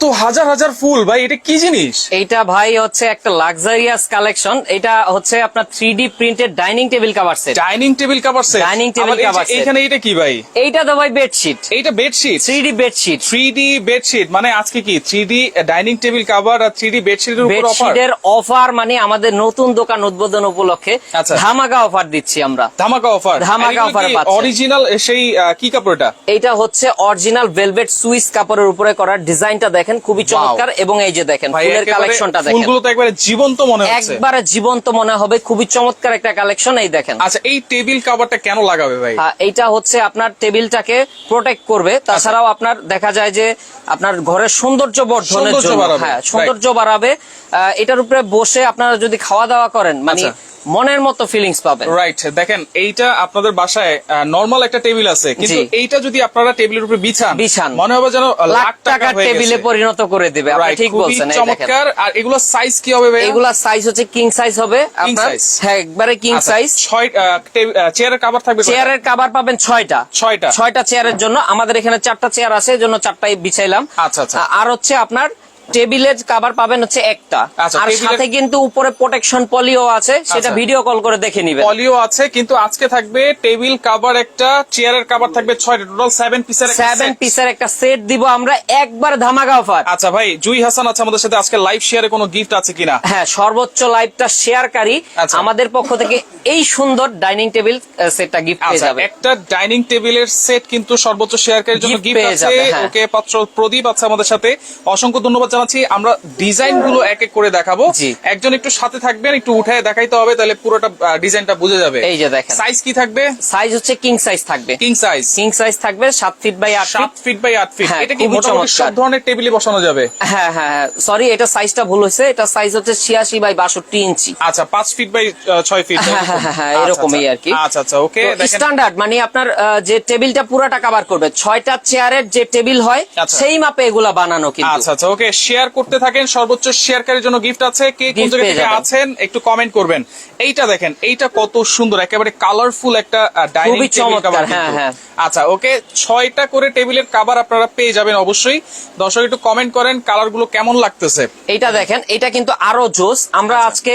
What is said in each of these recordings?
এত হাজার হাজার ফুল ভাই এটা কি জিনিস? এইটা ভাই হচ্ছে একটা লাক্সারিয়াস কালেকশন এটা হচ্ছে আপনার three D printed dining table cover set dining table cover set Dining table cover set। এখানে এটা কি ভাই? এইটা তো ভাই বেডশিট এইটা bedsheet three D bedsheet three D bedsheet মানে আজকে কি? Three D dining table cover আর থ্রি ডি বেডশিটের উপর অফার বেডশিটের অফার মানে আমাদের নতুন দোকান উদ্বোধন উপলক্ষে আচ্ছা। ধামাকা অফার দিচ্ছি আমরা। ধামাকা অফার ধামাকা অফার পাচ্ছেন। অরিজিনাল সেই কি কাপড়টা? এইটা হচ্ছে অরিজিনাল ভেলভেট সুইস কাপড়ের উপরে করা ডিজাইনটা দেখেন খুবই চমৎকার। এবং এই যে দেখেন ফুলের কালেকশনটা দেখেন। ফুলগুলো তো একবারে জীবন্ত মনে হচ্ছে। একবারে জীবন্ত মনে হবে খুবই চমৎকার একটা কালেকশন এই দেখেন। আচ্ছা এই টেবিল কাভারটা কেন লাগাবে ভাই? আহ, এইটা হচ্ছে আপনার টেবিলটাকে প্রোটেক্ট করবে। তাছাড়াও আপনার দেখা যায় যে আপনার ঘরের সৌন্দর্য বর্ধনের জন্য হ্যাঁ সৌন্দর্য বাড়াবে। এটার উপরে বসে আপনারা যদি খাওয়া দাওয়া করেন মানে আচ্ছা। মনের মতো ফিলিংস পাবেন। রাইট দেখেন এইটা আপনাদের বাসায় নর্মাল একটা টেবিল আছে কিন্তু এইটা যদি আপনারা টেবিলের উপরে বিছান বিছান। মনে হবে যেন লাখ টাকার টেবিলে পরিণত করে দিবে আপনি ঠিক বলছেন এই দেখেন। চমৎকার। আর এগুলো সাইজ কি হবে ভাই এগুলা সাইজ হচ্ছে কিং সাইজ হবে আপনার? হ্যাঁ একবারে কিং আচ্ছা, সাইজ ছয় চেয়ারের কাভার থাকবে চেয়ারের কভার পাবেন ছয়টা। ছয়টা। ছয়টা চেয়ারের জন্য আমাদের এখানে চারটা চেয়ার আছে এই জন্য চারটাই বিছাইলাম। আচ্ছা, আচ্ছা। আর হচ্ছে আপনার টেবিলের কাভার পাবেন হচ্ছে একটা। আচ্ছা, আর সাথে কিন্তু উপরে প্রোটেকশন পলিও আছে সেটা আচ্ছা। ভিডিও কল করে দেখে নিবেন। পলিও আছে কিন্তু আজকে থাকবে টেবিল কাভার একটা চেয়ারের কাভার থাকবে ছয়টা। টোটাল সেভেন পিসের সেভেন পিসের একটা সেট দিব আমরা একবার ধামাকা অফার আচ্ছা ভাই জুই হাসান আছে আমাদের সাথে আজকে লাইভ শেয়ারে কোনো গিফট আছে কিনা? হ্যাঁ সর্বোচ্চ লাইভটা শেয়ারকারী আচ্ছা। আমাদের পক্ষ থেকে এই সুন্দর ডাইনিং টেবিল সেটটা গিফট পেয়ে আচ্ছা যাবে। একটা ডাইনিং টেবিলের সেট কিন্তু সর্বোচ্চ শেয়ারকারীর জন্য গিফট আছে। হ্যাঁ। ওকে পাত্র প্রদীপ আছে আমাদের সাথে। অসংখ্য ধন্যবাদ জানাচ্ছি আমরা ডিজাইনগুলো এক এক করে দেখাবো। একজন একটু সাথে থাকবেন একটু উঠায় দেখাইতে হবে তাহলে পুরোটা ডিজাইনটা বুঝে যাবে। এই যে দেখেন। সাইজ কি থাকবে? সাইজ হচ্ছে কিং সাইজ থাকবে। কিং সাইজ কিং সাইজ থাকবে সাত ফিট বাই আট সাত ফিট ফিট বাই আট ফিট হ্যাঁ, এটা কি মোটামুটি সব ধরনের টেবিলে বসানো যাবে? হ্যাঁ হ্যাঁ হ্যাঁ। সরি এটা সাইজটা ভুল হয়েছে। এটা সাইজ হচ্ছে ছিয়াশি বাই বাষট্টি ইঞ্চি। আচ্ছা পাঁচ ফিট বাই ছয় ফিট হ্যাঁ, হ্যাঁ, হ্যাঁ, হ্যাঁ, এরকমই আর কি। আচ্ছা আচ্ছা ওকে দেখেন। স্ট্যান্ডার্ড মানে আপনার যে টেবিলটা পুরাটা কাভার করবে ছয়টা চেয়ারের যে টেবিল হয় আচ্ছা। সেই মাপে এগুলা বানানো কিন্তু। আচ্ছা আচ্ছা ওকে শেয়ার করতে থাকেন। সর্বোচ্চ শেয়ারকারীর জন্য গিফট আছে। কে কোন জায়গা থেকে আছেন একটু কমেন্ট করবেন। এইটা দেখেন এইটা কত সুন্দর একেবারে কালারফুল একটা ডাইনিং টেবিল কভার। আচ্ছা ওকে ছয়টা করে টেবিলের কাভার আপনারা পেয়ে যাবেন অবশ্যই। দর্শক একটু কমেন্ট করেন কালারগুলো কেমন লাগতেছে? এইটা দেখেন এটা কিন্তু আরও জোস। আমরা আচ্ছা। আজকে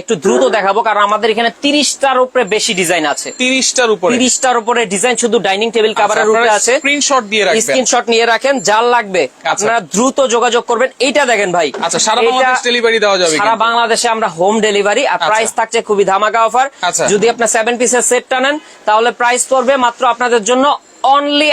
একটু দ্রুত দেখাবো কারণ আমাদের এখানে তিরিশটার উপরে বেশি ডিজাইন আছে। তিরিশটার উপরে। তিরিশটার উপরে ডিজাইন শুধু ডাইনিং টেবিল কাভারের উপরে আছে। স্ক্রিনশট দিয়ে রাখবেন। স্ক্রিনশট নিয়ে রাখেন যার লাগবে। আচ্ছা। আপনারা দ্রুত যোগাযোগ করবেন। এইটা দেখেন ভাই। আচ্ছা সারা বাংলাদেশ ডেলিভারি দেওয়া যাবে সারা বাংলাদেশে আমরা হোম ডেলিভারি আর আচ্ছা। প্রাইস থাকছে খুবই ধামাকা অফার আচ্ছা। যদি আপনার সেভেন পিসের সেটটা নেন তাহলে প্রাইস পড়বে মাত্র আপনাদের জন্য অনলি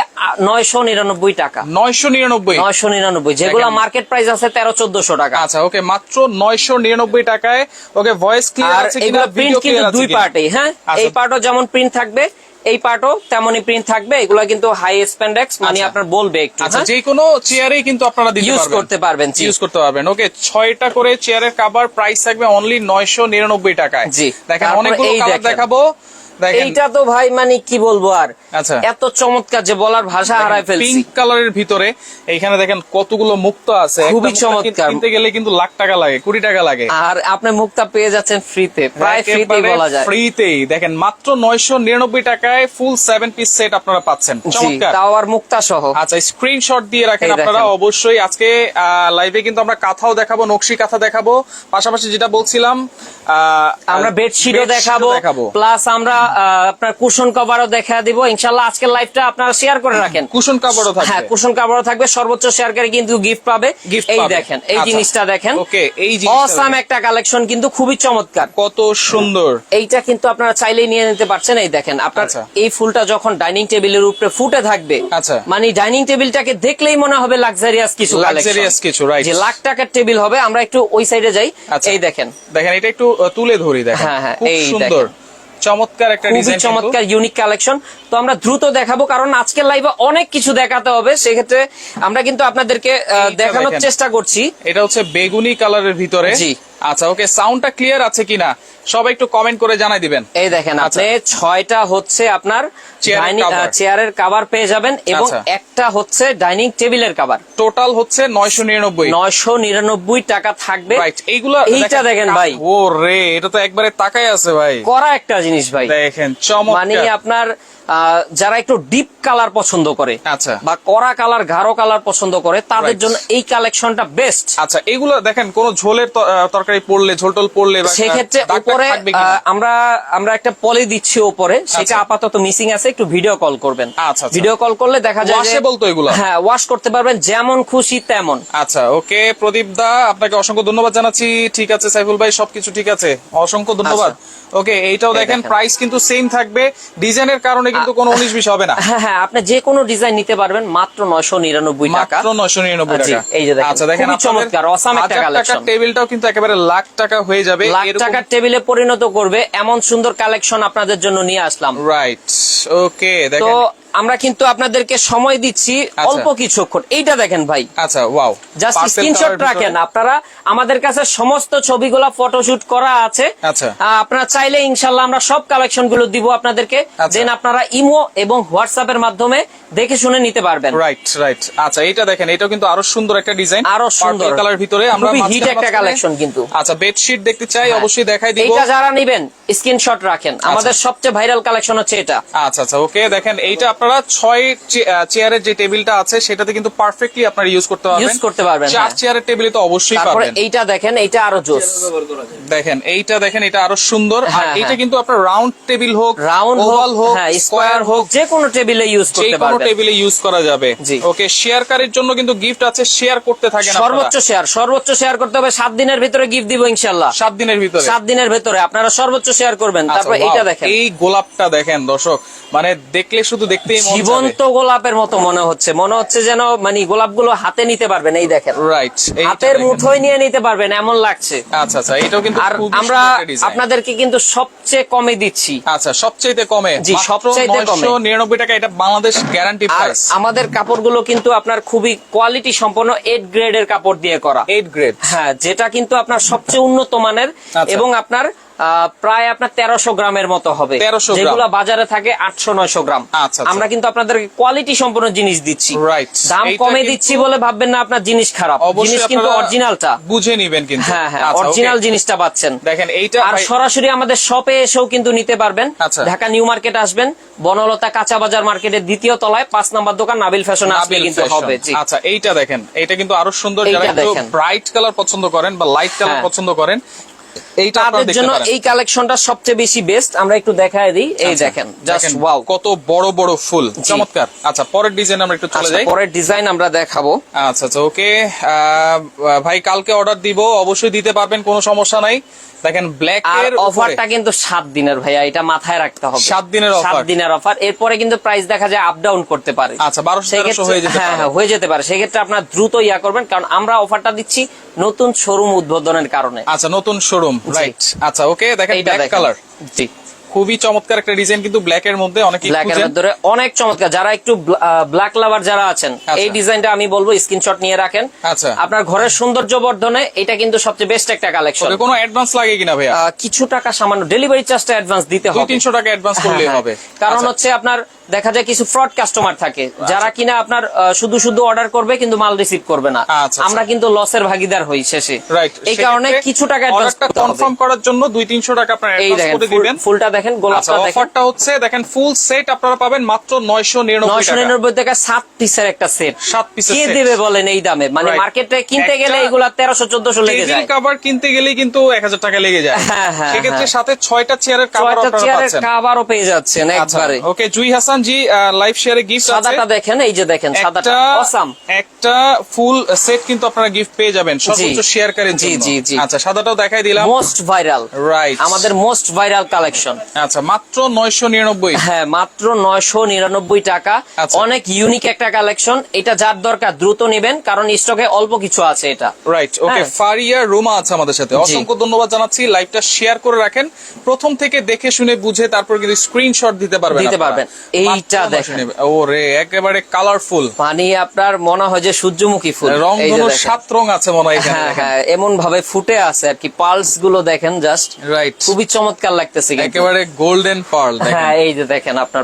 নয়শো নিরানব্বই টাকা। নয়শো নিরানব্বই? নয়শো নিরানব্বই। যেগুলো মার্কেট প্রাইস আছে তেরো চোদ্দশো টাকা। আচ্ছা ওকে মাত্র নয়শো নিরানব্বই টাকায় ওকে ভয়েস ক্লিয়ার আছে প্রিন্ট কিন্তু দুই কিনা? পার্টেই হ্যাঁ? আচ্ছা। এই পার্টও যেমন প্রিন্ট থাকবে এই পার্টও তেমনই প্রিন্ট থাকবে এগুলা কিন্তু হাই স্প্যান্ডেক্স মানে আচ্ছা। আপনার বলবে একটু আচ্ছা যে কোনো চেয়ারেই কিন্তু আপনারা দিতে ইউজ করতে পারবেন। ইউজ করতে পারবেন ওকে ছয়টা করে চেয়ারের কভার প্রাইস থাকবে অনলি নয়শো নিরানব্বই টাকায় জি। দেখেন অনেকগুলো কালার দেখাবো এইটা তো ভাই মানে কি বলব আর? আচ্ছা। এত চমৎকার যে বলার ভাষা হারায় ফেলছি। পিঙ্ক কালারের ভিতরে এইখানে দেখেন কতগুলো মুক্ত আছে। খুবই চমৎকার। কিনতে গেলে কিন্তু লাখ টাকা লাগে কুড়ি টাকা লাগে। আর আপনি মুক্তা পেয়ে যাচ্ছেন ফ্রিতে প্রায় ফ্রিতেই বলা যায়। ফ্রিতেই দেখেন মাত্র নয়শো নিরানব্বই টাকায় ফুল সেভেন পিস সেট আপনারা পাচ্ছেন। চমৎকার। তাও আর মুক্তা সহ। আচ্ছা স্ক্রিনশট দিয়ে রাখেন আপনারা অবশ্যই। আজকে লাইভে কিন্তু আমরা কাঁথাও দেখাবো নকশি কাঁথা দেখাবো। পাশাপাশি যেটা বলছিলাম আমরা বেডশিটও দেখাবো প্লাস আমরা আপনার কুশন কভারও দেখা দিব। ইনশাল্লাহ আজকের লাইভটা আপনারা শেয়ার করে রাখেন। কুশন কাপড়ও হ্যাঁ কুশন কাভারও থাকবে। সর্বোচ্চ শেয়ারকারী কিন্তু গিফট পাবে। এই দেখেন এই আচ্ছা। জিনিসটা দেখেন। এই অসাম একটা কালেকশন কিন্তু খুবই চমৎকার। কত সুন্দর। এইটা কিন্তু আপনারা চাইলেই নিয়ে নিতে পারছেন। এই দেখেন আপনার আচ্ছা। এই ফুলটা যখন ডাইনিং টেবিলের উপরে ফুটে থাকবে আচ্ছা। মানে ডাইনিং টেবিলটাকে দেখলেই মনে হবে লাক্সারিয়াস কিছু Luxurious কিছু, right. যে লাখ টাকার টেবিল হবে আমরা একটু ওই সাইডে যাই। আচ্ছা। এই দেখেন। দেখেন এটা একটু তুলে ধরি দেখেন। হ্যাঁ, হ্যাঁ, খুব সুন্দর চমৎকার একটা ডিজাইন চমৎকার ইউনিক কালেকশন তো আমরা দ্রুত দেখাবো কারণ আজকের লাইভে অনেক কিছু দেখাতে হবে। সেক্ষেত্রে আমরা কিন্তু আপনাদেরকে দেখানোর চেষ্টা করছি। এটা হচ্ছে বেগুনি কালারের ভিতরে। জি। আচ্ছা ওকে সাউন্ডটা ক্লিয়ার আছে কিনা? সবাই একটু কমেন্ট করে জানাই দিবেন। এই দেখেন আচ্ছা। আপনি ছয়টা হচ্ছে আপনার চেয়ারের কাভার পেয়ে যাবেন এবং আচ্ছা। একটা হচ্ছে ডাইনিং টেবিলের কাভার টোটাল হচ্ছে নয়শো নিরানব্বই। নয়শো নিরানব্বই টাকা থাকবে। রাইট এইগুলো এইটা দেখেন ভাই। ও রে এটা তো একবারে তাকাই আছে ভাই। করা একটা জিনিস ভাই। দেখেন মানে আপনার যারা একটু ডিপ কালার পছন্দ করে আচ্ছা। বা কড়া কালার গাঢ় কালার পছন্দ করে তাদের জন্য এই কালেকশনটা বেস্ট আচ্ছা এগুলো দেখেন কোন ঝোলের তরকারি পড়লে ঝোল টোল পড়লে সেক্ষেত্রে উপরে আমরা আমরা একটা পলি দিচ্ছি উপরে সেটা আচ্ছা। আপাতত মিসিং আছে একটু ভিডিও কল করবেন। আচ্ছা, আচ্ছা। ভিডিও কল করলে দেখা যায় যে- Washable তো এগুলো? হ্যাঁ ওয়াশ করতে পারবেন যেমন খুশি তেমন। আচ্ছা ওকে প্রদীপ দা আপনাকে অসংখ্য ধন্যবাদ জানাচ্ছি। ঠিক আছে সাইফুল ভাই সবকিছু ঠিক আছে? অসংখ্য ধন্যবাদ। ওকে এইটাও দেখেন। প্রাইস কিন্তু সেম থাকবে। ডিজাইনের কারণে কিন্তু কোনো উনিশ বিশ হবে না। হ্যাঁ হ্যাঁ আপনি যে কোনো ডিজাইন নিতে পারবেন মাত্র নয়শো নিরানব্বই টাকা। মাত্র নয়শো নিরানব্বই জি, টাকা। এই যে দেখেন, আচ্ছা দেখেন চমৎকার, অসাম একটা কালেকশন টেবিলটাও কিন্তু একেবারে লাখ টাকা হয়ে যাবে। লাখ টাকার টেবিলে পরিণত করবে এমন সুন্দর কালেকশন আপনাদের জন্য নিয়ে আসলাম। রাইট ওকে তো দেখেন। আমরা কিন্তু আপনাদেরকে সময় দিচ্ছি আচ্ছা। অল্প কিছুক্ষণ। এইটা দেখেন ভাই। আচ্ছা ওয়াও জাস্ট স্ক্রিনশট রাখেন। আপনারা আমাদের কাছে সমস্ত ছবিগুলো ফটোশুট করা আছে। আচ্ছা। আপনারা চাইলে ইনশাল্লাহ আমরা সব কালেকশনগুলো দিব আপনাদেরকে। আচ্ছা। দেন আপনারা ইমো এবং হোয়াটসঅ্যাপ এর মাধ্যমে দেখে শুনে নিতে পারবেন। রাইট রাইট আচ্ছা এইটা দেখেন এটাও কিন্তু আরও সুন্দর একটা ডিজাইন আরও সুন্দর। কালার ভিতরে আমরা মাঝখানে একটা collection কিন্তু। আচ্ছা বেডশিট দেখতে চাই হ্যাঁ। অবশ্যই দেখাই দিব। এটা যারা নিবেন স্ক্রিনশট রাখেন। আমাদের সবচেয়ে ভাইরাল কালেকশন হচ্ছে এটা। আচ্ছা আচ্ছা ওকে দেখেন এইটা আপনারা ছয় চেয়ারের যে টেবিলটা আছে সেটাতে কিন্তু পারফেক্টলি আপনারা ইউজ করতে পারবেন। ইউজ করতে পারবেন, চার হ্যাঁ। চেয়ারের টেবিলে তো অবশ্যই তারপরে পাবেন। এইটা দেখেন এইটা আরও জোস। দেখেন এইটা দেখেন এটা আরও সুন্দর। আর হ্যাঁ, এটা হ্যাঁ। কিন্তু আপনার রাউন্ড টেবিল হোক রাউন্ড ওভাল হোক স্কোয়ার হোক যে কোনো টেবিলে ইউজ করতে পারবেন। যে কোনো টেবিলে ইউজ করা যাবে। ওকে শেয়ারকারীর জন্য কিন্তু গিফট আছে শেয়ার করতে থাকেন সর্বোচ্চ শেয়ার সর্বোচ্চ শেয়ার করতে হবে সাত দিনের ভিতরে গিফট দিব আপনারা। সাত দিনের ভিতরে। সাত দিনের ভিতরে আপনারা সর্বোচ্চ শেয়ার করবেন। আচ্ছা, তারপর এইটা দেখেন। এই গোলাপটা দেখেন দর্শক মানে দেখলে শুধু দেখতেই মন জীবন্ত গোলাপের মতো মনে হচ্ছে মনে হচ্ছে যেন মানে গোলাপগুলো হাতে নিতে পারবেন এই দেখেন। রাইট হাতের মুঠোয় নিয়ে নিতে পারবেন এমন লাগছে। আচ্ছা আচ্ছা এটাও কিন্তু আর আমরা। আপনাদেরকে কিন্তু সবচেয়ে কমে দিচ্ছি আচ্ছা সবচেয়ে কমে জি, সবচেয়ে কমে। নিরানব্বই টাকা এটা বাংলাদেশ গ্যারান্টি প্রাইস আমাদের কাপড়গুলো কিন্তু আপনার খুবই কোয়ালিটি সম্পন্ন এইট গ্রেডের কাপড় দিয়ে করা এইট গ্রেড হ্যাঁ যেটা কিন্তু আপনার সবচেয়ে উন্নত মানের আচ্ছা। এবং আপনার প্রায় আপনার তেরোশো গ্রামের মতো হবে। 1300 গ্রাম। যেগুলো বাজারে থাকে আটশো নয়শো গ্রাম। আচ্ছা, আচ্ছা। আমরা কিন্তু আপনাদেরকে কোয়ালিটি সম্পূর্ণ জিনিস দিচ্ছি। দাম কমে দিচ্ছি বলে ভাববেন না আপনার জিনিস খারাপ। জিনিস কিন্তু অরিজিনালটা বুঝে নিবেন কিন্তু। হ্যাঁ হ্যাঁ আচ্ছা, অরিজিনাল জিনিসটা পাচ্ছেন। দেখেন এইটা আর সরাসরি আমাদের শপে এসেও কিন্তু নিতে পারবেন। আচ্ছা। ঢাকা নিউ মার্কেট আসবেন। বনলতা কাঁচা বাজার মার্কেটের দ্বিতীয় তলায় পাঁচ নাম্বার দোকান নাবিল ফ্যাশন আসলে নাবিল কিন্তু হবে জি। আচ্ছা এইটা দেখেন। এটা কিন্তু আরও সুন্দর। যারা। ব্রাইট কালার পছন্দ করেন বা লাইট কালার হ্যাঁ। পছন্দ করেন তাদের জন্য এই কালেকশনটা সবচেয়ে বেশি বেস্ট আমরা একটু দেখায় দিই। এই আচ্ছা, দেখেন জাস্ট ওয়াও কত বড় বড় ফুল। চমৎকার। আচ্ছা পরের ডিজাইন আমরা একটু চলে যাই পরের ডিজাইন আমরা দেখাবো। আচ্ছা আচ্ছা ওকে ভাই কালকে অর্ডার দিব অবশ্যই দিতে পারবেন কোনো সমস্যা নাই। দেখেন ব্ল্যাক এর অফারটা কিন্তু সাত দিনের ভাইয়া এটা মাথায় রাখতে হবে। সাত দিনের সাত offer। দিনের অফার এরপরে কিন্তু প্রাইস দেখা যায় আপ ডাউন করতে পারে। আচ্ছা, 1200 হয়ে যেতে হ্যাঁ পারে। হ্যাঁ হয়ে যেতে পারে। সেক্ষেত্রে আপনার দ্রুত ইয়া করবেন কারণ আমরা অফারটা দিচ্ছি নতুন শোরুম উদ্বোধনের কারণে। আচ্ছা নতুন শোরুম রাইট আচ্ছা ওকে দেখেন ব্ল্যাক কালার জি। খুবই চমৎকার একটা ডিজাইন কিন্তু ব্ল্যাক এর মধ্যে অনেকে ব্ল্যাক এর মধ্যে অনেক চমৎকার। যারা একটু ব্ল্যাক লাভার যারা আছেন আচ্ছা। এই ডিজাইনটা আমি বলব স্ক্রিনশট নিয়ে রাখেন। আচ্ছা। আপনার ঘরের সৌন্দর্য বর্ধনে এটা কিন্তু সবচেয়ে বেস্ট একটা কালেকশন কোনো অ্যাডভান্স লাগে কিনা ভাইয়া? কিছু টাকা সামান্য ডেলিভারি চার্জটা অ্যাডভান্স দিতে হবে। তিনশো টাকা অ্যাডভান্স হ্যাঁ, করলেই হ্যাঁ। হবে। কারণ আচ্ছা। হচ্ছে আপনার দেখা যায় কিছু ফ্রড কাস্টমার থাকে যারা কিনা আপনার শুধু শুধু অর্ডার করবে কিন্তু মাল রিসিভ করবে না। আচ্ছা, আচ্ছা। আমরা কিন্তু লসের ভাগিদার হই শেষে। এই কারণে কিছু টাকা কনফার্ম করার জন্য দুই তিনশো টাকা আপনার এই অ্যাডভান্স দেখেন ফুলটা দেখেন আচ্ছা গোলাপটা দেখেন। অফারটা হচ্ছে দেখেন ফুল সেট আপনারা পাবেন মাত্র নয়শো নিরানব্বই টাকা। সাত পিসের একটা সেট সাত পিসের কে। দেবে বলেন এই দামে? মানে মার্কেটে কিনতে গেলে এগুলা তেরোশো চোদ্দশো লেগে যায়। কাভার কিনতে গেলেই কিন্তু এক হাজার টাকা লেগে যায়। হ্যাঁ, হ্যাঁ, সেক্ষেত্রে হ্যাঁ। সাথে ছয়টা চেয়ারের কাভার চেয়ারের কাবারও পেয়ে যাচ্ছেন আচ্ছা একবারে। ওকে জুই হাসান জি লাইভ শেয়ারে গিফট আছে সাদাটা দেখেন এই যে দেখেন সাদাটা অসাম একটা ফুল সেট কিন্তু আপনারা গিফট পেয়ে যাবেন সর্বোচ্চ শেয়ারকারীর জি, জন্য। জি, জি। আচ্ছা সাদাটাও দেখাই দিলাম। মোস্ট ভাইরাল রাইট আমাদের মোস্ট ভাইরাল কালেকশন আচ্ছা মাত্র নয়শো নিরানব্বই। হ্যাঁ মাত্র নয়শো নিরানব্বই টাকা। আচ্ছা। অনেক ইউনিক একটা কালেকশন এটা যার দরকার দ্রুত নেবেন কারণ স্টকে অল্প কিছু আছে এটা। রাইট ওকে হ্যাঁ। ফারিয়া রোমা আছে আমাদের সাথে। অসংখ্য ধন্যবাদ জানাচ্ছি। লাইভটা শেয়ার করে রাখেন। প্রথম থেকে দেখে শুনে বুঝে তারপর কিন্তু স্ক্রিনশট দিতে পারবেন দিতে। পারবেন। এইটা দেখেন। 900 নেবে। ওরে একেবারে কালারফুল পানি আপনার মনে হয় যে সূর্যমুখী ফুল। রং। সাত রং আছে মনে হয় হ্যাঁ হ্যাঁ এমন ভাবে ফুটে আছে আর কি। পালসগুলো দেখেন জাস্ট রাইট খুবই চমৎকার লাগতেছে একেবারে গোল্ডেন পার্ল হ্যাঁ এই যে দেখেন আপনার।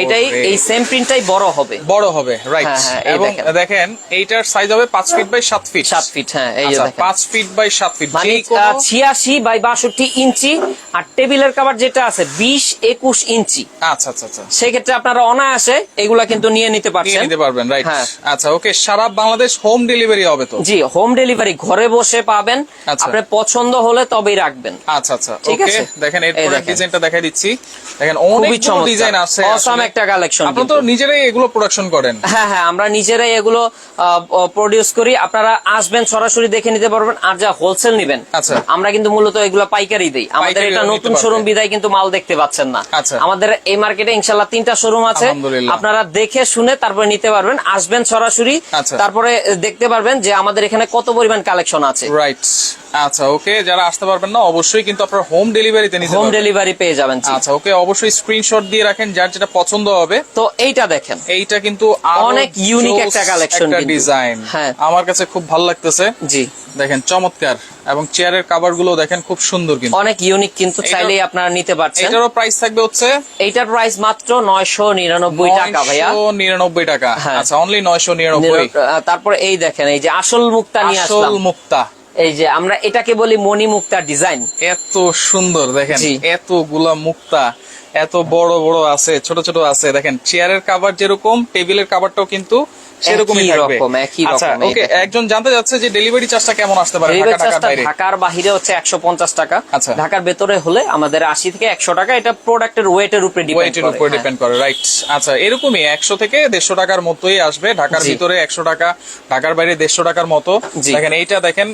এইটাই এই সেম প্রিন্টটাই বড় হবে। বড় হবে রাইট হ্যাঁ, হ্যাঁ, এবং দেখেন। এইটার সাইজ হবে পাঁচ ফিট বাই সাত ফিট সাত ফিট হ্যাঁ এই যে আচ্ছা দেখেন। পাঁচ ফিট বাই সাত ফিট মানে যেই কোনো ছিয়াশি বাই বাষট্টি ইঞ্চি। আর টেবিলের কাভার যেটা আছে বিশ একুশ ইঞ্চি। আচ্ছা আচ্ছা আচ্ছা। সেক্ষেত্রে আপনারা অনায়াসে এগুলা কিন্তু নিয়ে নিতে পারছেন। নিতে পারবেন রাইট হ্যাঁ। আচ্ছা ওকে সারা বাংলাদেশ হোম ডেলিভারি হবে তো? জি হোম ডেলিভারি ঘরে বসে পাবেন। আচ্ছা। আপনার পছন্দ হলে তবেই রাখবেন। আচ্ছা আচ্ছা ঠিক আছে? দেখেন ডিজাইনটা দেখাই দিচ্ছি। দেখেন অনেক ডিজাইন আছে অসাম একটা কালেকশন আপনারা তো নিজেরাই এগুলো প্রোডাকশন করেন। হ্যাঁ হ্যাঁ আমরা নিজেরাই এগুলো প্রডিউস করি। আপনারা আসবেন সরাসরি দেখে নিতে পারবেন। আর যা হোলসেল নিবেন আচ্ছা। আমরা কিন্তু মূলত এগুলো পাইকারি দিই। আমাদের এটা নতুন শোরুম বিদায় কিন্তু মাল দেখতে পাচ্ছেন না। আচ্ছা। আমাদের এই মার্কেটে ইনশাল্লাহ তিনটা শোরুম আছে। আপনারা দেখে শুনে তারপরে নিতে পারবেন। আসবেন সরাসরি। আচ্ছা। তারপরে দেখতে পারবেন যে আমাদের এখানে কত পরিমাণ কালেকশন আছে। রাইট আচ্ছা ওকে যারা আসতে পারবেন না অবশ্যই কিন্তু আপনারা হোম ডেলিভারিতে নিতে হোম ডেলিভারি পেয়ে যাবেন আচ্ছা ওকে অবশ্যই স্ক্রিনশট দিয়ে রাখেন যার যেটা পছন্দ হবে। তো এইটা দেখেন। এইটা কিন্তু অনেক ইউনিক একটা কালেকশন ডিজাইন হ্যাঁ। আমার কাছে খুব ভালো লাগতেছে। জি। দেখেন চমৎকার। এবং চেয়ারের কাভারগুলো দেখেন খুব সুন্দর কিন্তু। অনেক ইউনিক কিন্তু চাইলেই আপনারা নিতে পারছেন। এটারও প্রাইস থাকবে হচ্ছে এইটার প্রাইস মাত্র নয়শো নিরানব্বই টাকা ভাইয়া। নিরানব্বই টাকা। হ্যাঁ। আচ্ছা অনলি নয়শো নিরানব্বই। আহ, তারপরে এই দেখেন এই যে আসল মুক্তা নিয়ে আসল মুক্তা এই যে আমরা এটাকে বলি মণি মুক্তার ডিজাইন এত সুন্দর দেখেন। এতগুলা মুক্তা এত বড় বড় আছে ছোট ছোট আছে। দেখেন চেয়ারের কাভার যেরকম টেবিলের কাভারটাও কিন্তু সেরকমই থাকবে আচ্ছা ওকে। একজন জানতে যাচ্ছে যে ডেলিভারি চার্জটা কেমন আসতে পারে ঢাকা ঢাকার বাইরে ঢাকার বাহিরে হচ্ছে একশো পঞ্চাশ টাকা আচ্ছা। ঢাকার ভেতরে হলে আমাদের আশি থেকে একশো টাকা এটা প্রোডাক্টের ওয়েটের উপরে ডিপেন্ড করে হ্যাঁ। ডিপেন্ড করে রাইট আচ্ছা এরকমই একশো থেকে দেড়শো টাকার মতোই আসবে ঢাকার ভিতরে একশো টাকা ঢাকার বাইরে দেড়শো টাকার মতো। দেখেন এইটা দেখেন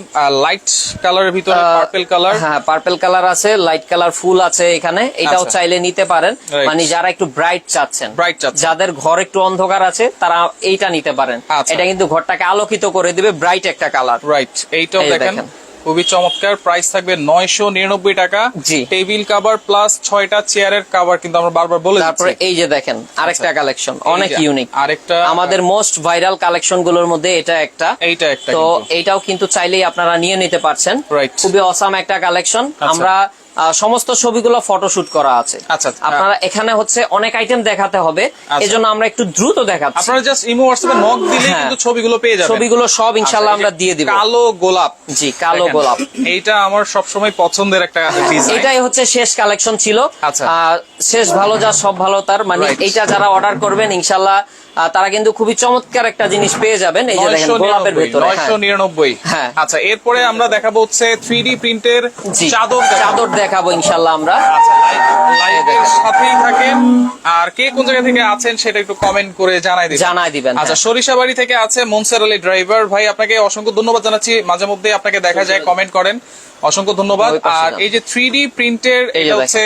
লাইট কালারের ভিতরে পার্পেল কালার হ্যাঁ পার্পেল কালার আছে লাইট কালার ফুল আছে এখানে এটাও আচ্ছা। চাইলে নিতে পারেন মানে যারা একটু ব্রাইট চাচ্ছেন Bright চাচ্ছেন। যাদের ঘর একটু অন্ধকার আছে তারা এইটা নিতে পারেন আচ্ছা। এটা কিন্তু ঘরটাকে আলোকিত করে দিবে ব্রাইট একটা কালার রাইট এইটাও দেখেন। খুবই চমৎকার প্রাইস থাকবে নয়শো নিরানব্বই টাকা টেবিল কাভার প্লাস ছয়টা চেয়ারের কাভার কিন্তু আমরা বারবার বলে তারপরে এই যে দেখেন আরেকটা কালেকশন অনেক আচ্ছা। ইউনিক আরেকটা আমাদের মোস্ট ভাইরাল কালেকশনগুলোর মধ্যে এটা একটা এইটা একটা তো। এইটাও কিন্তু চাইলেই আপনারা নিয়ে নিতে পারছেন. খুবই অসাম একটা কালেকশন আমরা আহ, সমস্ত ছবিগুলো ফটোশুট করা আছে আচ্ছা, আচ্ছা। আপনারা এখানে হচ্ছে অনেক আইটেম দেখাতে হবে আচ্ছা। এজন্য আমরা একটু দ্রুত দেখাচ্ছি আপনারা জাস্ট ইমো হোয়াটসঅ্যাপে নক দিলে হ্যাঁ। কিন্তু ছবিগুলো পেয়ে যাবেন ছবিগুলো সব ইনশাল্লাহ আচ্ছা, আমরা দিয়ে দিব কালো গোলাপ জি কালো গোলাপ এইটা আমার সবসময় পছন্দের একটা ডিজাইন এটাই হচ্ছে শেষ কালেকশন ছিল আচ্ছা। শেষ ভালো যা সব ভালো তার মানে. এইটা যারা অর্ডার করবেন ইনশাল্লাহ আহ, তারা কিন্তু খুবই চমৎকার একটা জিনিস পেয়ে যাবেন। এই যে দেখেন গোলাপের ভেতরে হ্যাঁ। নয়শো নিরানব্বই। হ্যাঁ। আচ্ছা এরপরে আমরা দেখাবো হচ্ছে থ্রি ডি প্রিন্টের চাদর চাদর দেখাবো ইনশাল্লাহ আমরা। আচ্ছা লাইভের সাথেই থাকেন। আর কে কোন জায়গা থেকে আছেন সেটা একটু কমেন্ট করে জানাই দিবেন। জানাই দিবেন আচ্ছা হ্যাঁ। সরিষাবাড়ি থেকে আছে মনসার আলী ড্রাইভার ভাই আপনাকে অসংখ্য ধন্যবাদ জানাচ্ছি। মাঝে মধ্যে আপনাকে দেখা যায় কমেন্ট করেন। অসংখ্য ধন্যবাদ। আর এই যে থ্রি প্রিন্টের এটা হচ্ছে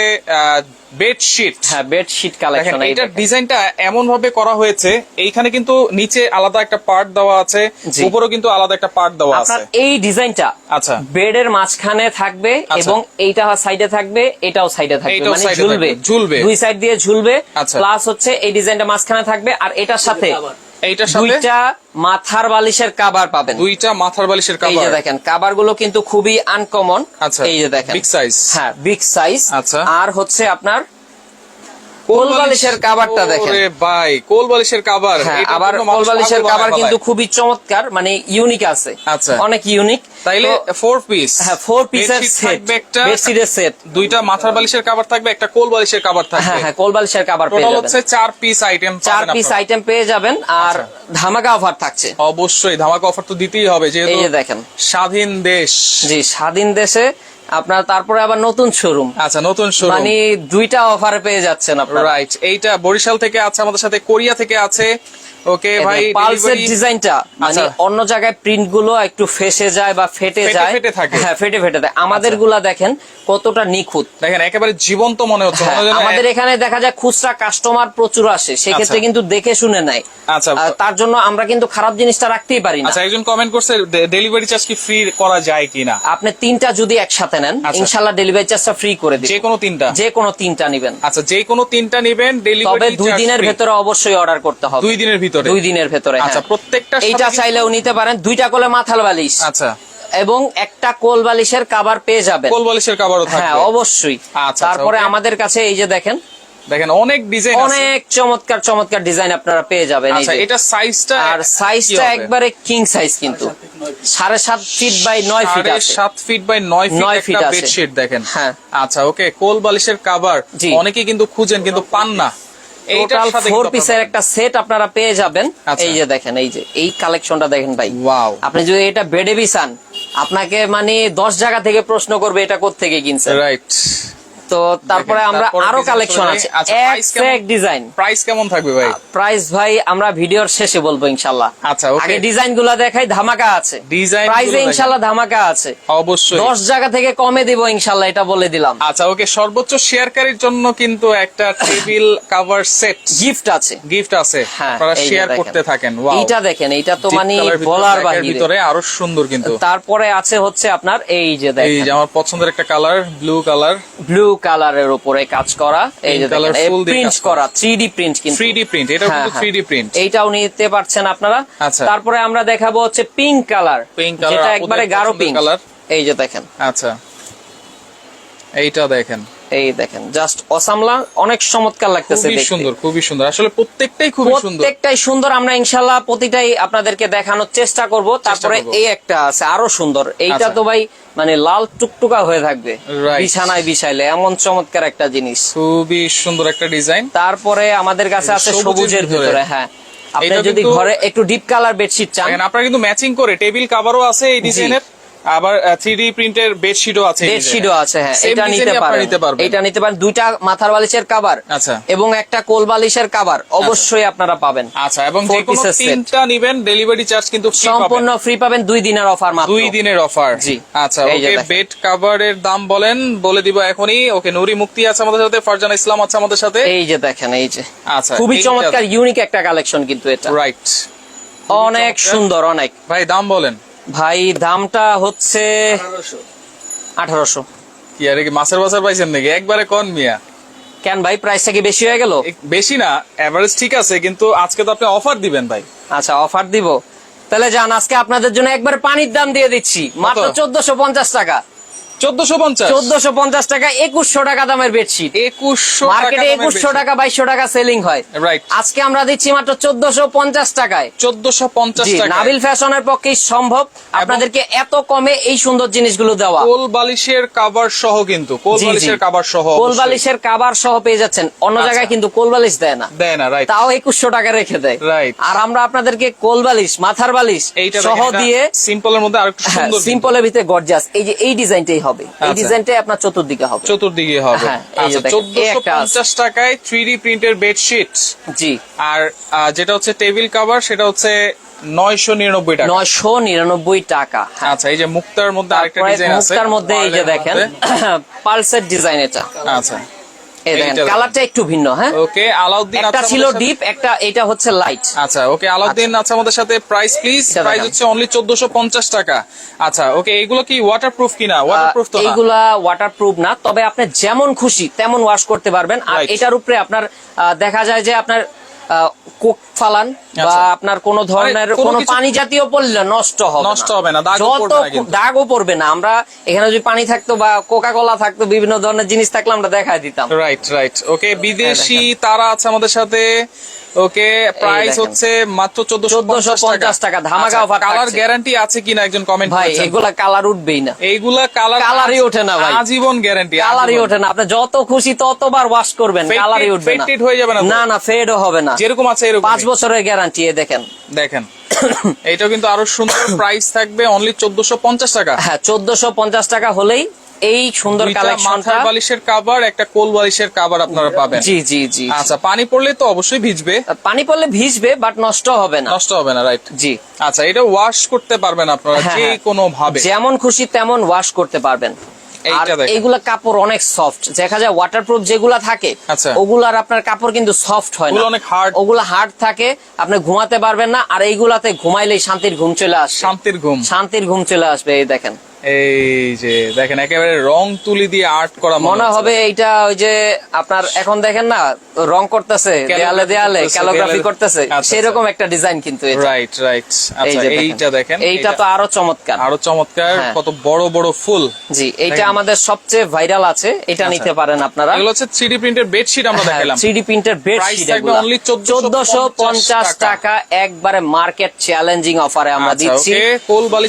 বেডশিট হ্যাঁ বেডশিট কালেকশন এইটার ডিজাইনটা এমন ভাবে করা হয়েছে এইখানে কিন্তু নিচে আলাদা একটা পার্ট দেওয়া আছে। উপরেও কিন্তু আলাদা একটা পার্ট দেওয়া আছে এই ডিজাইনটা আচ্ছা বেডের মাঝখানে থাকবে আচ্ছা। এবং এইটা সাইডে থাকবে এটাও সাইডে থাকবে মানে ঝুলবে ঝুলবে। দুই সাইড দিয়ে ঝুলবে আচ্ছা। প্লাস হচ্ছে এই ডিজাইনটা মাঝখানে থাকবে আর এটার সাথে এইটার সাথে দুইটা মাথার বালিশের কাবার পাবেন। দুইটা মাথার বালিশের এই যে দেখেন কাবারগুলো কিন্তু খুবই আনকমন আচ্ছা এই যে দেখেন। বিগ সাইজ হ্যাঁ বিগ সাইজ আচ্ছা। আর হচ্ছে আপনার কোল বালিশের কাবারটা দেখেন। ভাই কোল বালিশের কাভার হ্যাঁ আবার কোল বালিশের কাবার কিন্তু খুবই চমৎকার মানে ইউনিক আছে। আচ্ছা। অনেক ইউনিক তাইলে ফোর পিস হ্যাঁ ফোর পিসের সেট বেডশিটের সেট দুইটা মাথার বালিশের কাভার থাকবে একটা কোল বালিশের কাভার হ্যাঁ থাকবে। হ্যাঁ কোল বালিশের কাবার পেয়ে যাবেন। হচ্ছে চার পিস আইটেম চার পিস আইটেম পেয়ে যাবেন আর আচ্ছা। ধামাকা অফার থাকছে। অবশ্যই ধামাকা অফার তো দিতেই হবে এই যেহেতু যে দেখেন। স্বাধীন দেশ। জি স্বাধীন দেশে আপনার তারপরে আবার নতুন শোরুম আচ্ছা নতুন শোরুম মানে দুইটা অফার পেয়ে যাচ্ছেন আপনারা। রাইট এইটা বরিশাল থেকে আছে আমাদের সাথে কোরিয়া থেকে আছে। ওকে ভাই পালসের ডিজাইনটা মানে আচ্ছা। অন্য জায়গায় প্রিন্টগুলো একটু ফেসে যায় বা ফেটে যায়। ফেটে থাকে। হ্যাঁ ফেটে ফেটে দেয় আমাদেরগুলা দেখেন কতটা নিখুঁত। দেখেন একেবারে জীবন্ত মনে হচ্ছে। হ্যাঁ, মনে আমাদের এখানে দেখা যায় খুচরা কাস্টমার প্রচুর আসে। সেক্ষেত্রে আচ্ছা। কিন্তু দেখে শুনে নেয়। আচ্ছা। তার জন্য আমরা কিন্তু খারাপ জিনিসটা রাখতেই পারি না। আচ্ছা একজন কমেন্ট করছে ডেলিভারি চার্জ কি ফ্রি করা যায় কিনা আপনি তিনটা যদি একসাথে নেন আচ্ছা। ইনশাল্লাহ ডেলিভারি চার্জটা ফ্রি করে দিই যে কোনো তিনটা। যে কোনো তিনটা নিবেন। আচ্ছা যে কোনো তিনটা নেবেন তবে ডেলিভারি দুই দিনের ভেতরে অবশ্যই অর্ডার করতে হবে। দুই দিনের ভিতরে। দুই দিনের ভেতরে আচ্ছা হ্যাঁ। প্রত্যেকটা এইটা চাইলেও নিতে পারেন। দুইটা কোলে মাথাল বালিশ। আচ্ছা। এবং একটা কোল বালিশের কাবার পেয়ে যাবেন। কোল বালিশের কাভারও হ্যাঁ অবশ্যই। আচ্ছা, তারপরে আমাদের কাছে এই যে দেখেন দেখেন অনেক ডিজাইন অনেক চমৎকার চমৎকার ডিজাইন আপনারা পেয়ে যাবেন। আচ্ছা। এটা সাইজটা আর সাইজটা একবারে কিং সাইজ কিন্তু। সাড়ে সাত ফিট বাই নয় ফিট আছে। সাত ফিট বাই নয় ফিট নয় একটা। বেডশিট দেখেন। হ্যাঁ। আচ্ছা ওকে কোল বালিশের কাভার জি। অনেকে কিন্তু খুঁজেন কিন্তু পান না। টোটাল ফোর পিসের একটা সেট আপনারা পেয়ে যাবেন আচ্ছা। এই যে দেখেন এই যে এই কালেকশনটা দেখেন ভাই Wow. আপনি যদি এটা বেডে বিছান আপনাকে মানে দশ জায়গা থেকে প্রশ্ন করবে এটা কোত্থেকে কিনছে রাইট তো তারপরে আমরা আরও কালেকশন আছে? এক ডিজাইন প্রাইস কেমন থাকবে ভাই? প্রাইস ভাই আমরা ভিডিওর শেষে বলব ইনশাল্লাহ। আচ্ছা, আগে ডিজাইনগুলা দেখাই ধামাকা আছে। Design প্রাইসে গুলো ইনশাল্লাহ ধামাকা আছে। অবশ্যই। দশ জায়গা থেকে কমে দিব ইনশাল্লাহ এটা বলে দিলাম। আচ্ছা ওকে সর্বোচ্চ শেয়ারকারীর জন্য কিন্তু একটা টেবিল কভার সেট গিফট আছে। গিফট আছে। হ্যাঁ আপনারা শেয়ার দেখেন। করতে থাকেন। ওয়াও এইটা দেখেন এইটা তো মানে বলার বাহিরে। ভিতরে আরও সুন্দর কিন্তু। তারপরে আছে হচ্ছে আপনার এই যে দেখেন এই যে আমার পছন্দের একটা কালার ব্লু কালার ব্লু কালারের উপরে কাজ করা। এই যে প্রিন্ট করা। করা। থ্রি ডি প্রিন্ট কিন্তু। 3D প্রিন্ট এটা হ্যাঁ, কিন্তু হ্যাঁ। 3D প্রিন্ট এইটাও নিতে পারছেন আপনারা। আচ্ছা। তারপরে আমরা দেখাবো হচ্ছে পিঙ্ক কালার পিঙ্ক কালার যেটা একবারে গাঢ় পিঙ্ক কালার এই যে দেখেন। আচ্ছা। এইটা দেখেন। এই দেখেন জাস্ট অসামলা অনেক চমৎকার লাগতেছে খুবই সুন্দর খুবই সুন্দর। আসলে প্রত্যেকটাই সুন্দর। প্রত্যেকটাই সুন্দর আমরা ইনশাল্লাহ প্রতিটাই আপনাদেরকে দেখানোর চেষ্টা করব। তারপরে এই একটা আছে আরও সুন্দর। এইটা আচ্ছা। তো ভাই মানে লাল টুকটুকা হয়ে থাকবে। বিছানায় বিছাইলে এমন চমৎকার একটা জিনিস। খুবই সুন্দর একটা ডিজাইন। তারপরে আমাদের কাছে আছে সবুজের। ভিতরে। হ্যাঁ। আপনি যদি ঘরে একটু ডিপ কালার বেডশিট চান। আপনারা কিন্তু ম্যাচিং করে টেবিল কাভারও আছে এই ডিজাইনের আবার থ্রি ডি প্রিন্টের বেডশিটও আছে বেডশিটও আছে হ্যাঁ। এটা নিতে পারেন। এটা নিতে পারেন। দুইটা মাথার বালিশের কভার আচ্ছা। এবং একটা কোল বালিশের কভার অবশ্যই আপনারা পাবেন। আচ্ছা এবং যে কোনো তিনটা নিবেন ডেলিভারি চার্জ কিন্তু free পাবেন। সম্পূর্ণ ফ্রি পাবেন দুই দিনের অফার মাত্র। দুই দিনের অফার জি। আচ্ছা ওকে। বেড কাভারের দাম বলেন বলে দিব এখনই। ওকে নুরি মুক্তি আছে আমাদের সাথে ফারজানা ইসলাম আছে আমাদের সাথে। এই যে দেখেন এই যে। আচ্ছা খুবই চমৎকার ইউনিক একটা কালেকশন কিন্তু এটা। রাইট অনেক সুন্দর অনেক। ভাই দাম বলেন। ভাই দামটা হচ্ছে আঠারোশো। কি আর কি মাছের বাজার পাইছেন নাকি? একবারে কন মিয়া। কেন ভাই প্রাইসটা কি বেশি হয়ে গেল? বেশি না এভারেজ ঠিক আছে কিন্তু আজকে তো আপনি অফার দিবেন ভাই। আচ্ছা অফার দিব। তাহলে যান আজকে আপনাদের জন্য একবার পানির দাম দিয়ে দিচ্ছি। মাত্র চোদ্দশো পঞ্চাশ টাকা। চোদ্দশো পঞ্চাশ। চোদ্দশো পঞ্চাশ টাকা একুশশো টাকা দামের বেডশিট একুশশো মার্কেটে একুশশো টাকা বাইশশো টাকা সেলিং হয়। রাইট আজকে আমরা দিচ্ছি মাত্র চোদ্দশো পঞ্চাশ টাকায়। চোদ্দশো পঞ্চাশ নাবিল ফ্যাশনের পক্ষেই সম্ভব। আপনাদেরকে এত কমে এই সুন্দর জিনিসগুলো দেওয়া। কোল বালিশের কাভার সহ কিন্তু কোল। বালিশের কাভার সহ কোল বালিশের কাবার সহ পেয়ে যাচ্ছেন। অন্য আচ্ছা। জায়গায় কিন্তু কোল বালিশ দেয় না। দেয় না রাইট তাও একুশশো টাকা রেখে দেয়। Right. আর আমরা আপনাদেরকে কোল বালিশ মাথার বালিশ সহ দিয়ে সিম্পলের মধ্যে আরেকটু হ্যাঁ সুন্দর সিম্পলের ভিতরে গর্জাস এই যে এই ডিজাইনটাই হবে। এই আচ্ছা। ডিজাইনটাই আপনার চতুর্দিকে হবে। চতুর্দিকে হবে। হ্যাঁ, এই আচ্ছা দেখেন, এই চোদ্দশো একটা আছে। পঞ্চাশ টাকায় থ্রি ডি প্রিন্টের বেডশিট জি। আর যেটা হচ্ছে টেবিল কভার সেটা হচ্ছে নয়শো নিরানব্বই টাকা। নয়শো নিরানব্বই টাকা হ্যাঁ। আচ্ছা এই যে মুক্তার মধ্যে আরেকটা ডিজাইন আছে মুক্তার মধ্যে এই যে দেখেন পালসেট ডিজাইন এটা। আচ্ছা। এই দেখেন কালারটা একটু ভিন্ন হ্যাঁ? ওকে আলাউদ্দিন একটা ছিল আমাদের সাথে। ডিপ একটা এটা হচ্ছে লাইট। আচ্ছা ওকে আলাউদ্দিন আছে আমাদের সাথে প্রাইস প্লিজ প্রাইস হচ্ছে অনলি চোদ্দশো পঞ্চাশ টাকা। আচ্ছা ওকে এগুলো কি ওয়াটারপ্রুফ কিনা? ওয়াটারপ্রুফ তো না। এইগুলা ওয়াটারপ্রুফ না তবে আপনি যেমন খুশি তেমন ওয়াশ করতে পারবেন। আর এটার উপরে আপনার দেখা যায় যে আপনার ফালান বা আচ্ছা। আপনার কোন ধরনের কোন পানি জাতীয় পড়লে নষ্ট হবে নষ্ট হবে না, দাগও যত পড়বে না দাগও পড়বে না। আমরা এখানে যদি পানি থাকতো বা কোকা কোলা থাকতো বিভিন্ন ধরনের জিনিস থাকলে আমরা দেখাই দিতাম। রাইট রাইট ওকে বিদেশি তারা আছে আমাদের সাথে। ওকে প্রাইস হচ্ছে মাত্র চোদ্দশো 1450 টাকা, ধামাকা offer কালার গ্যারান্টি আছে কিনা একজন কমেন্ট ভাই এগুলা কালার উঠবেই না। এইগুলা কালার কালারই ওঠে না ভাই। আজীবন গ্যারান্টি কালারই ওঠে না। আপনি যত খুশি ততবার ওয়াশ করবেন কালারই উঠবে না। faded হয়ে যাবে না না না ফেডও হবে না। যেরকম আছে এরকম পাঁচ বছরের গ্যারান্টি দেখেন। দেখেন। এইটাও কিন্তু আরও সুন্দর প্রাইস থাকবে অনলি চোদ্দশো পঞ্চাশ টাকা। হ্যাঁ চোদ্দশো পঞ্চাশ টাকা হলেই এই সুন্দর কালেকশনটা বালিশের কাভার একটা কোল বালিশের কাভার আপনারা পাবেন। জি জি জি। আচ্ছা পানি পড়লে তো অবশ্যই ভিজবে। পানি পড়লে ভিজবে বাট নষ্ট হবে না। নষ্ট হবে না রাইট জি। আচ্ছা এটা ওয়াশ করতে পারবেন আপনারা হ্যাঁ, যে হ্যাঁ। কোনো ভাবে যেমন খুশি তেমন ওয়াশ করতে পারবেন। এইটা। এইগুলা কাপড় অনেক সফট দেখা যায় ওয়াটারপ্রুফ যেগুলা থাকে আচ্ছা। ওগুলার আপনার কাপড় কিন্তু সফট হয় না। অনেক হার্ড ওগুলা হার্ড থাকে আপনি ঘুমাতে পারবেন না আর এইগুলাতে ঘুমাইলেই শান্তির ঘুম চলে আসে শান্তির ঘুম। শান্তির ঘুম চলে আসবে এই দেখেন। এই যে দেখেন একেবারে রং তুলি দিয়ে আর্ট করা মনে হবে এইটা ওই যে আপনার এখন দেখেন না রং করতেছে দেয়ালে দেয়ালে ক্যালোগ্রাফি করতেছে। আচ্ছা, সেরকম একটা ডিজাইন কিন্তু এটা। রাইট রাইট আচ্ছা এইটা দেখেন এইটা তো আরও চমৎকার। আরও চমৎকার হ্যাঁ। কত বড় বড় ফুল। জি এইটা আমাদের সবচেয়ে ভাইরাল আছে এটা নিতে পারেন আপনারা। এগুলো হচ্ছে প্রিন্টের বেডশিট আমরা দেখালাম। থ্রি প্রিন্টের বেডশিট only 1450 চোদ্দশো পঞ্চাশ টাকা। একবারে মার্কেট চ্যালেঞ্জিং অফারে আমরা আচ্ছা, দিচ্ছি।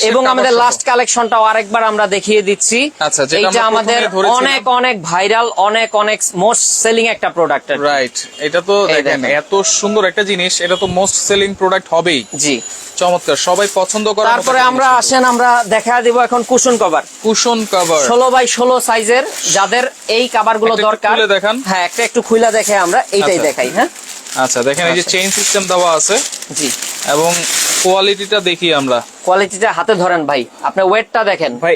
এবং আমাদের। লাস্ট কালেকশনটাও আরেক আরেকবার আমরা দেখিয়ে দিচ্ছি। আচ্ছা, এইটা আমাদের অনেক অনেক ভাইরাল অনেক অনেক মোস্ট সেলিং একটা প্রোডাক্ট রাইট এটা তো দেখেন। এত সুন্দর একটা জিনিস এটা তো মোস্ট সেলিং প্রোডাক্ট হবেই। জি। চমৎকার সবাই পছন্দ করে তারপরে আমরা আসেন আমরা দেখা দিব এখন কুশন কভার কুশন কভার ষোলো বাই ষোলো সাইজের যাদের এই কাভারগুলো দরকার দেখান। হ্যাঁ একটা একটু খুলে দেখে আমরা এইটাই আচ্ছা। দেখাই হ্যাঁ। আচ্ছা দেখেন এই যে। চেইন সিস্টেম দেওয়া আছে জি এবং কোয়ালিটিটা দেখি আমরা কোয়ালিটিটা হাতে ধরেন ভাই আপনি ওয়েটটা দেখেন ভাই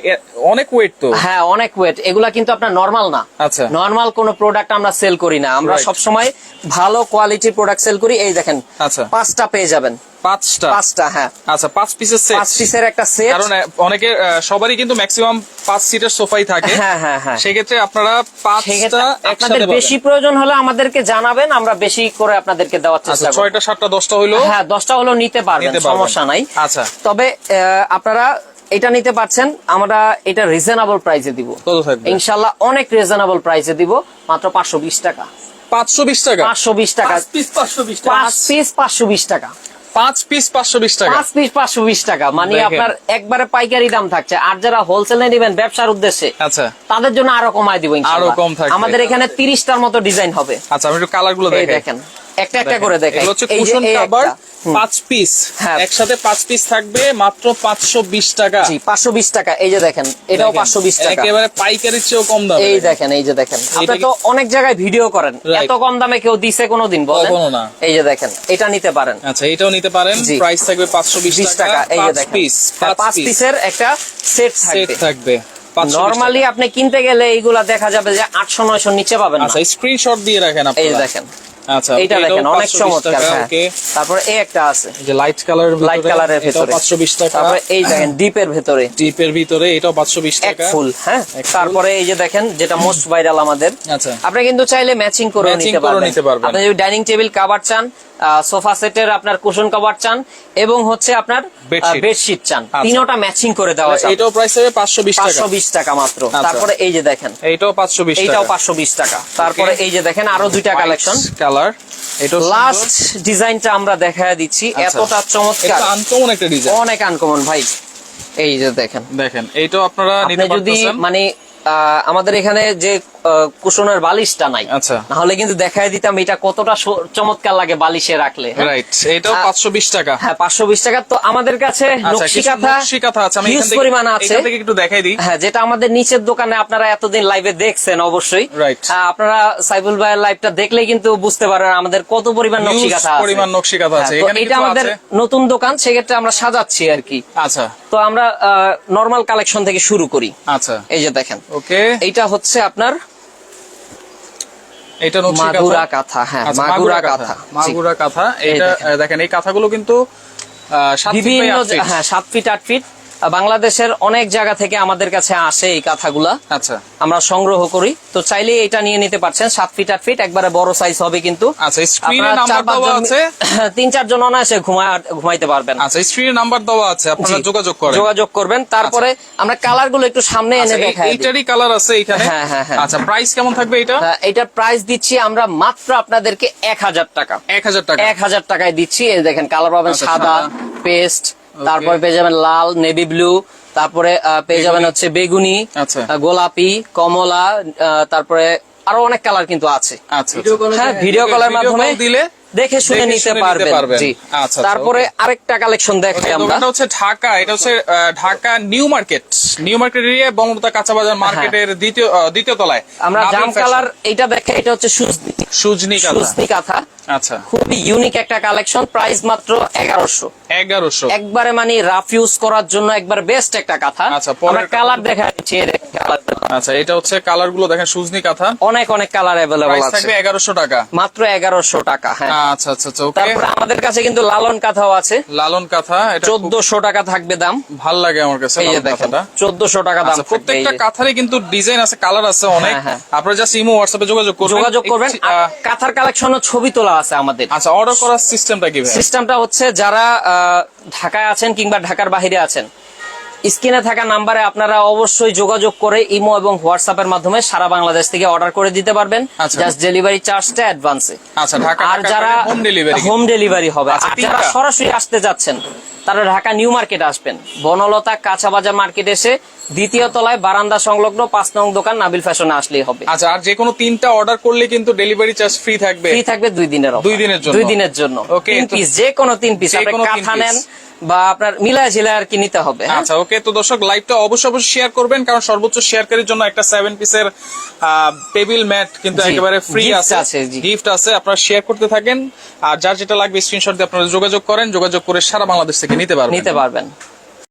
অনেক ওয়েট তো হ্যাঁ অনেক ওয়েট এগুলা কিন্তু আপনার নরমাল না আচ্ছা। নরমাল কোন প্রোডাক্ট আমরা সেল করি না আমরা. সব সময় ভালো কোয়ালিটির প্রোডাক্ট সেল করি এই দেখেন আচ্ছা। পাঁচটা পেয়ে যাবেন পাঁচটা? পাঁচটা হ্যাঁ। আচ্ছা পাঁচ পিসের সেট পাঁচ পিসের একটা সেট কারণ আহ, সবারই কিন্তু ম্যাক্সিমাম পাঁচ সিটের সোফাই থাকে। হ্যাঁ হ্যাঁ হ্যাঁ। সেক্ষেত্রে আপনারা পাঁচটা আপনাদের বেশি প্রয়োজন হলে আমাদেরকে জানাবেন আমরা বেশি করে আপনাদেরকে দেওয়ার আচ্ছা চেষ্টা করব। ছয়টা সাতটা দশটা হইল? হ্যাঁ দশটা হলেও নিতে পারবেন সমস্যা নাই। আচ্ছা। তবে আপনারা এটা নিতে পারছেন আমরা এটা রিজনেবল প্রাইসে দিব। ইনশাল্লাহ অনেক রিজনেবল প্রাইসে দিব মাত্র পাঁচশো বিশ টাকা। পাঁচশো বিশ টাকা? পাঁচশো বিশ টাকা। পিস পাঁচশো বিশ পাঁচ পিস পাঁচশো বিশ টাকা। পাঁচ পিস পাঁচশো বিশ টাকা। পাঁচ পিস পাঁচশো বিশ টাকা। মানে আপনার একবারে পাইকারি দাম থাকছে। আর যারা হোলসেলে নেবেন ব্যবসার উদ্দেশ্যে আচ্ছা। তাদের জন্য আরও কমায় দিব আরও কম থাকবে। আমাদের এখানে তিরিশটার মতো ডিজাইন হবে। আচ্ছা আমি একটু কালারগুলো দেখেন। একটা একটা করে দেখাই। হচ্ছে কুশন এই কাভার। পাঁচ পিস হ্যাঁ। একসাথে পাঁচ পিস থাকবে মাত্র পাঁচশো বিশ টাকা। জি পাঁচশো বিশ টাকা। এই যে দেখেন এটাও পাঁচশো বিশ টাকা। একেবারে পাইকারির চেয়েও কম দাম। এই দেখেন এই যে দেখেন। আপনি তো অনেক জায়গায় ভিডিও করেন। এত কম দামে কেউ দিছে কোনোদিন বলেন? না। এই যে দেখেন এটা নিতে পারেন। আচ্ছা এটাও নিতে পারেন। প্রাইস থাকবে পাঁচশো বিশ টাকা। এই যে দেখেন। পিস হ্যাঁ, পাঁচ পিসের একটা সেট সেট থাকবে। নরমালি আপনি কিনতে গেলে এইগুলা দেখা যাবে যে আটশো নয়শো নিচে পাবেন আচ্ছা স্ক্রিনশট দিয়ে রাখেন এই যে দেখেন। আচ্ছা এইটা দেখেন অনেক চমৎকার টাকা, ওকে তারপরে এই একটা আছে। যে লাইট কালারের লাইট কালারের ভেতরে। পাঁচশো বিশ টাকা। তারপরে এই দেখেন ডিপের ভিতরে। ডিপের ভিতরে এটাও টাকা। ফুল হ্যাঁ? তারপরে এই যে দেখেন যেটা মোস্ট ভাইরাল আমাদের। আচ্ছা। আপনি কিন্তু চাইলে ম্যাচিং করে নিতে পারবেন। নিতে পারবেন। আপনি যদি ডাইনিং টেবিল কভার চান সোফা সেটের আপনার কুশন কভার চান এবং হচ্ছে আপনার বেডশিট। চান। আচ্ছা। তিনোটা ম্যাচিং করে দেওয়া যাবে। এটাও প্রাইস হবে পাঁচশো বিশ টাকা। পাঁচশো বিশ টাকা মাত্র। আচ্ছা। তারপরে এই যে দেখেন। বিশ এইটাও টাকা পাঁচশো বিশ টাকা। তারপরে এই যে দেখেন আরও দুইটা কালেকশন কালার এটাও লাস্ট ডিজাইনটা আমরা দেখায় দিচ্ছি। আচ্ছা। এতটা এটা চমৎকার আনকমন একটা ডিজাইন অনেক আনকমন ভাই। এই যে দেখেন। দেখেন এইটাও আপনারা আপনি নিতে যদি পারতেছেন। মানে আমাদের এখানে যে কুশনের বালিশটা নাই। আচ্ছা। নাহলে কিন্তু দেখাই দিতাম এটা কতটা চমৎকার লাগে বালিশে রাখলে হ্যাঁ? রাইট এটাও আ- পাঁচশো বিশ টাকা। হ্যাঁ পাঁচশো বিশ টাকা। তো আমাদের কাছে আচ্ছা নকশি কাঁথা নকশি কাঁথা আছে আমি এখান পরিমাণ আছে। এখান থেকে একটু দেখাই দিই। হ্যাঁ যেটা আমাদের নিচের দোকানে আপনারা এতদিন লাইভে দেখছেন অবশ্যই. হ্যাঁ, আপনারা সাইবুল ভাইয়ের লাইভটা দেখলেই কিন্তু বুঝতে পারবেন আমাদের কত পরিমাণ নকশি কাঁথা আছে। পরিমাণ নকশি কাঁথা আছে। হ্যাঁ, এখানে এটা আমাদের নতুন দোকান সেক্ষেত্রে আমরা সাজাচ্ছি আর কি। আচ্ছা। তো আমরা নর্মাল কালেকশন থেকে শুরু করি। আচ্ছা। এই যে দেখেন। ওকে এইটা হচ্ছে আপনার এটা মাগুরা কাঁথা হ্যাঁ আচ্ছা, মাগুরা কাঁথা মাগুরা কাঁথা এটা দেখেন। এই কাঁথাগুলো কিন্তু বিভিন্ন হ্যাঁ সাত ফিট আট ফিট বাংলাদেশের অনেক জায়গা থেকে আমাদের কাছে আসে এই কাঁথাগুলা। আচ্ছা। আমরা সংগ্রহ করি। তো চাইলে এটা নিয়ে নিতে পারছেন সাত ফিট আট ফিট একবারে বড় সাইজ হবে কিন্তু। আচ্ছা তিন চারজন অনায়াসে ঘুমাইতে পারবেন। আচ্ছা স্ক্রিনে নাম্বার দেওয়া আছে আপনারা যোগাযোগ করেন। যোগাযোগ করবেন। তারপরে আমরা কালারগুলো একটু সামনে আচ্ছা, এনে দেখাই এইটারই কালার আছে এখানে হ্যাঁ, হ্যাঁ, হ্যাঁ। আচ্ছা প্রাইস কেমন থাকবে এটা এটার প্রাইস দিচ্ছি আমরা মাত্র আপনাদেরকে এক হাজার টাকা। এক হাজার টাকা। এক হাজার টাকায় দিচ্ছি। এই দেখেন কালার পাবেন আচ্ছা, সাদা। পেস্ট তারপরে পেয়ে যাবেন লাল নেভি ব্লু তারপরে আহ, পেয়ে যাবেন হচ্ছে বেগুনি আচ্ছা। গোলাপি কমলা আহ, তারপরে আরও অনেক কালার কিন্তু আছে। আচ্ছা ভিডিও কলে হ্যাঁ ভিডিও কলের মাধ্যমে দিলে দেখে শুনে নিতে পারবেন। জি। আচ্ছা, আচ্ছা, তারপরে আরেকটা কালেকশন দেখাই আমরা। দোকানটা হচ্ছে ঢাকা এটা হচ্ছে Dhaka new market. New market area Bangabandhu কাঁচা বাজার মার্কেটের দ্বিতীয় দ্বিতীয় তলায়। হ্যাঁ। আমরা জাম কালার এটা দেখে এটা হচ্ছে সুজনি। সুজনি কাঁথা সুজনি কাঁথা আচ্ছা। খুবই ইউনিক একটা কালেকশন প্রাইস মাত্র এগারোশো। এগারোশো। একবারে মানে রাফ ইউজ করার জন্য একবার বেস্ট একটা কাঁথা। আচ্ছা, আমরা কালার দেখা যাচ্ছে আচ্ছা এটা হচ্ছে কালারগুলো দেখেন সুজনি কাঁথা। অনেক অনেক কালার অ্যাভেলেবল আছে। থাকবে এগারোশো টাকা। মাত্র এগারোশো টাকা হ্যাঁ। আচ্ছা আচ্ছা আচ্ছা ওকে তারপরে আমাদের কাছে কিন্তু লালন কাঁথাও আছে। লালন কাঁথা এটা চোদ্দশো টাকা থাকবে দাম। ভালো লাগে আমার কাছে লালন কাঁথাটা। টাকা দাম আচ্ছা, প্রত্যেকটা। কাঁথারই কিন্তু ডিজাইন আছে কালার আছে অনেক। হ্যাঁ, হ্যাঁ। আপনারা জাস্ট ইমো হোয়াটসঅ্যাপে যোগাযোগ করবেন। যোগাযোগ করবেন। কাঁথার কালেকশনও ছবি তোলা আছে আমাদের। আচ্ছা অর্ডার করার সিস্টেমটা কি ভাই? সিস্টেমটা হচ্ছে যারা ঢাকায় আছেন কিংবা ঢাকার বাইরে আছেন স্ক্রিনে থাকা নাম্বারে আপনারা অবশ্যই যোগাযোগ করে ইমো এবং হোয়াটসঅ্যাপের মাধ্যমে সারা বাংলাদেশ থেকে অর্ডার করে দিতে পারবেন। জাস্ট ডেলিভারি চার্জটা অ্যাডভান্সে আর যারা হোম ডেলিভারি হবে। আচ্ছা, আর যারা সরাসরি আসতে যাচ্ছেন তারা ঢাকা নিউ মার্কেট আসবেন। বনলতা কাঁচা বাজার মার্কেট এসে দ্বিতীয় তলায় বারান্দা সংলগ্ন পাঁচ নং দোকান নাবিল ফ্যাশনে আসলেই হবে। আচ্ছা আর যে কোনো তিনটা অর্ডার করলে কিন্তু ডেলিভারি চার্জ ফ্রি থাকবে। ফ্রি থাকবে দুই দিনের দুই দিনের জন্য? দুই দিনের জন্য। তিন পিস যে কোনো তিন পিস আপনি কাঁথা নেন বা আপনার মিলায় ঝিলায় আর কি নিতে হবে হ্যাঁ? আচ্ছা ওকে তো দর্শক লাইভটা অবশ্যই অবশ্যই শেয়ার করবেন কারণ সর্বোচ্চ শেয়ারকারীর জন্য একটা সেভেন পিসের টেবিল ম্যাট কিন্তু একেবারে ফ্রি আছে। আছে, গিফট আছে আপনারা শেয়ার করতে থাকেন। আর যার যেটা লাগবে স্ক্রিনশট দিয়ে আপনারা যোগাযোগ করেন যোগাযোগ করে সারা বাংলাদেশ থেকে নিতে পারবেন। নিতে পারবেন।